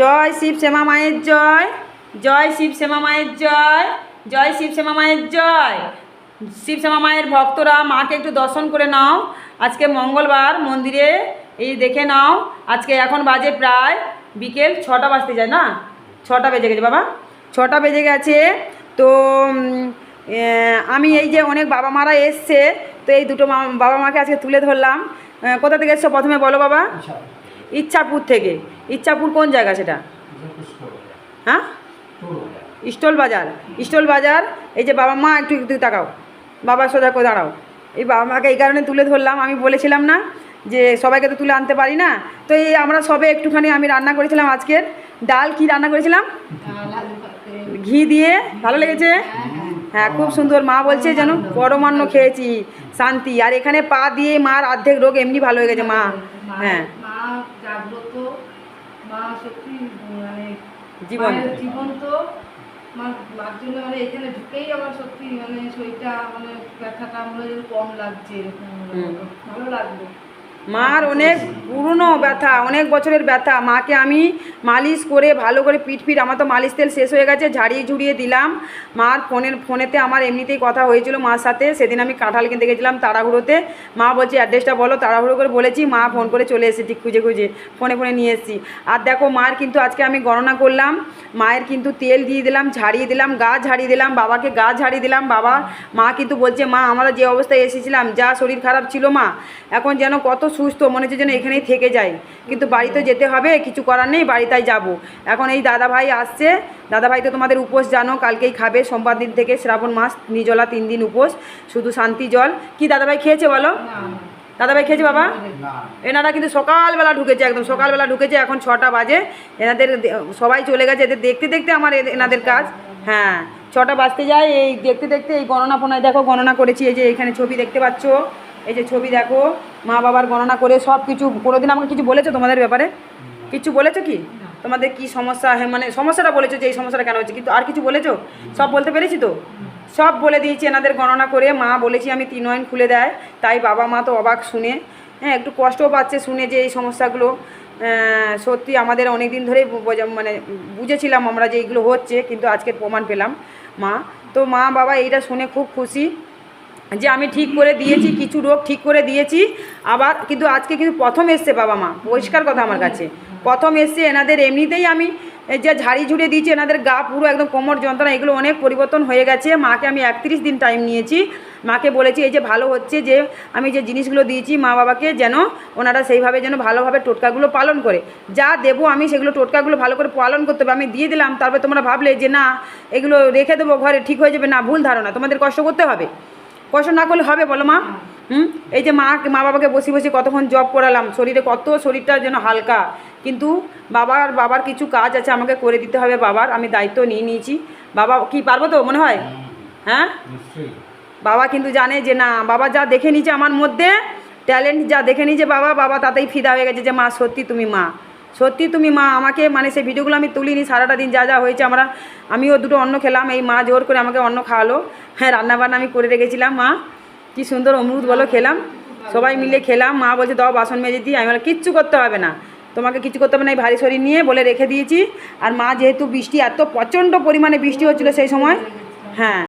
জয় শিব শ্যামা মায়ের জয় জয় শিব শ্যামা মায়ের জয় জয় শিব শ্যামা মায়ের জয়। শিব শ্যামা মায়ের ভক্তরা মাকে একটু দর্শন করে নাও। আজকে মঙ্গলবার মন্দিরে এই দেখে নাও। আজকে এখন বাজে প্রায় বিকেল ছটা বাজতে যায় না? ছটা বেজে গেছে বাবা। ছটা বেজে গেছে। তো আমি এই যে অনেক বাবা মারা এসছে, তো এই দুটো বাবা মাকে আজকে তুলে ধরলাম। কোথা থেকে এসছো প্রথমে বলো বাবা? ইচ্ছাপুর থেকে। ইচ্ছাপুর কোন জায়গা সেটা? হ্যাঁ? স্টল বাজার। স্টল বাজার এই যে বাবা মা একটু একটু তাকাও। বাবা সোজা করে দাঁড়াও। এই বাবা মাকে এই কারণে তুলে ধরলাম আমি বলেছিলাম না যে সবাইকে তো তুলে আনতে পারি না। তো এই আমরা সবে একটুখানি আমি রান্না করেছিলাম আজকের। ডাল কি রান্না করেছিলাম? ঘি দিয়ে। ভালো লেগেছে? হ্যাঁ খুব সুন্দর মা বলছে যেন পরমান্ন খেয়েছি শান্তি। আর এখানে পা দিয়ে মার অর্ধেক রোগ এমনি ভালো হয়ে গেছে মা। হ্যাঁ। মা জাগ্রত মা সত্যি মানে জীবন। মায়ের জীবন্ত মা মার জন্য মানে এখানে ঢুকেই আমার সত্যি মানে শরীরটা মানে ব্যথাটা মনে কম লাগছে। ভালো লাগল। মার অনেক পুরনো ব্যথা, অনেক বছরের ব্যথা। মাকে আমি মালিশ করে ভালো করে পিঠ পিঠ আমার তো মালিশ তেল শেষ হয়ে গেছে, ঝাড়িয়ে ঝুড়িয়ে দিলাম। মার ফোনের, ফোনেতে আমার এমনিতেই কথা হয়েছিল মার সাথে। সেদিন আমি কাঁঠাল কিনতে গেছিলাম তাড়াহুড়োতে। মা বলছে, অ্যাড্রেসটা বলো, তাড়াহুড়ো করে বলেছি, মা ফোন করে চলে এসেছে, খুঁজে খুঁজে, ফোনে ফোনে নিয়ে এসেছি। আর দেখো মার কিন্তু আজকে আমি গণনা করলাম। মায়ের কিন্তু তেল দিয়ে দিলাম, ঝাড়িয়ে দিলাম, গা ঝাড়িয়ে দিলাম, বাবাকে গা ঝাড়িয়ে দিলাম, বাবা, মা কিন্তু বলছে, মা, আমরা যে অবস্থায় এসেছিলাম, যা শরীর খারাপ ছিল মা, এখন যেন কত সুস্থ মনে হচ্ছে যেন এখানেই থেকে যাই। কিন্তু বাড়িতে যেতে হবে, কিছু করার নেই, বাড়িতেই যাব। এখন এই দাদা ভাই আসছে। দাদা ভাই তো তোমাদের উপোস জানো, কালকেই খাবে, সোমবার দিন থেকে শ্রাবণ মাস নিজলা তিন দিন উপোস, শুধু শান্তি জল। কি দাদা ভাই খেয়েছে বলো? না না দাদা ভাই খেয়েছে বাবা? এনারা কিন্তু সকালবেলা ঢুকেছে একদম, সকালবেলা ঢুকেছে, এখন ছটা বাজে। এনাদের সবাই চলে গেছে, এদের দেখতে দেখতে আমার এনাদের কাজ। হ্যাঁ ছটা বাজতে যায়, এই দেখতে দেখতে এই গণনা ফোনায় দেখো, গণনা করেছি, এই যে এখানে ছবি দেখতে পাচ্ছ। এই যে ছবি দেখো, মা বাবার গণনা করে সব কিছু, কোনোদিন আমাকে কিছু বলেছ তোমাদের ব্যাপারে? কিছু বলেছ কি? তোমাদের কি সমস্যা? হ্যাঁ মানে সমস্যাটা বলেছ যে এই সমস্যাটা কেন হচ্ছে কিন্তু আর কিছু বলেছ? সব বলতে পেরেছি তো? সব বলে দিয়েছি এনাদের গণনা করে, মা বলেছি আমি তিন অয়ন খুলে দেয়, তাই বাবা মা তো অবাক শুনে হ্যাঁ একটু কষ্টও পাচ্ছে শুনে যে এই সমস্যাগুলো সত্যি আমাদের অনেক দিন ধরেই মানে বুঝেছিলাম আমরা যে এইগুলো হচ্ছে, কিন্তু আজকের প্রমাণ পেলাম মা। তো মা বাবা এইটা শুনে খুব খুশি। যে আমি ঠিক করে দিয়েছি, কিছু রোগ ঠিক করে দিয়েছি, আবার কিন্তু আজকে কিন্তু প্রথম এসছে বাবা মা, পরিষ্কার কথা আমার কাছে। প্রথম এসছে এনাদের এমনিতেই আমি যে ঝাড়ি ঝুড়ে দিয়েছি, এনাদের গা পুরো একদম কোমর যন্ত্রণা, এগুলো অনেক পরিবর্তন হয়ে গেছে। মাকে আমি একত্রিশ দিন টাইম নিয়েছি। মাকে বলেছি, এই যে ভালো হচ্ছে যে আমি যে জিনিসগুলো দিয়েছি, মা বাবাকে যেন ওনারা সেইভাবে যেন ভালোভাবে টোটকাগুলো পালন করে। যা দেবো আমি সেগুলো টোটকাগুলো ভালো করে পালন করতে হবে। আমি দিয়ে দিলাম, তারপরে তোমরা ভাবলে যে না, এগুলো রেখে দেবো ঘরে, ঠিক হয়ে যাবে। না, ভুল ধারণা, তোমাদের কষ্ট করতে হবে। কষ্ট না করলে হবে বলো মা? হুম? এই যে মা মা বাবাকে বসে বসে কতক্ষণ জব করালাম শরীরে কত শরীরটা যেন হালকা। কিন্তু বাবার বাবার কিছু কাজ আছে আমাকে করে দিতে হবে বাবার আমি দায়িত্ব নিয়ে নিয়েছি। বাবা কি পারব তো মনে হয়? হ্যাঁ? বাবা কিন্তু জানে যে না বাবা যা দেখে নিয়েছে আমার মধ্যে ট্যালেন্ট যা দেখে নিয়েছে বাবা বাবা তাতেই ফিদা হয়ে গেছে যে মা সত্যি তুমি মা। সত্যি তুমি মা, আমাকে মানে সেই ভিডিওগুলো আমি তুলিনি, সারাটা দিন যা যা হয়েছে আমরা, আমিও দুটো অন্ন খেলাম, এই মা জোর করে আমাকে অন্ন খাওয়ালো। হ্যাঁ রান্নাবান্না আমি করে রেখেছিলাম, মা। কি সুন্দর অমরুদ বলো, খেলাম। সবাই মিলে খেলাম, মা বলছে, দাও বাসন মেজে দিই। আমি কিচ্ছু করতে হবে না। তোমাকে কিছু করতে হবে না, এই ভারী শরীর নিয়ে বলে রেখে দিয়েছি। আর মা, যেহেতু বৃষ্টি, এত প্রচণ্ড পরিমাণে বৃষ্টি হচ্ছিল সেই সময় হ্যাঁ।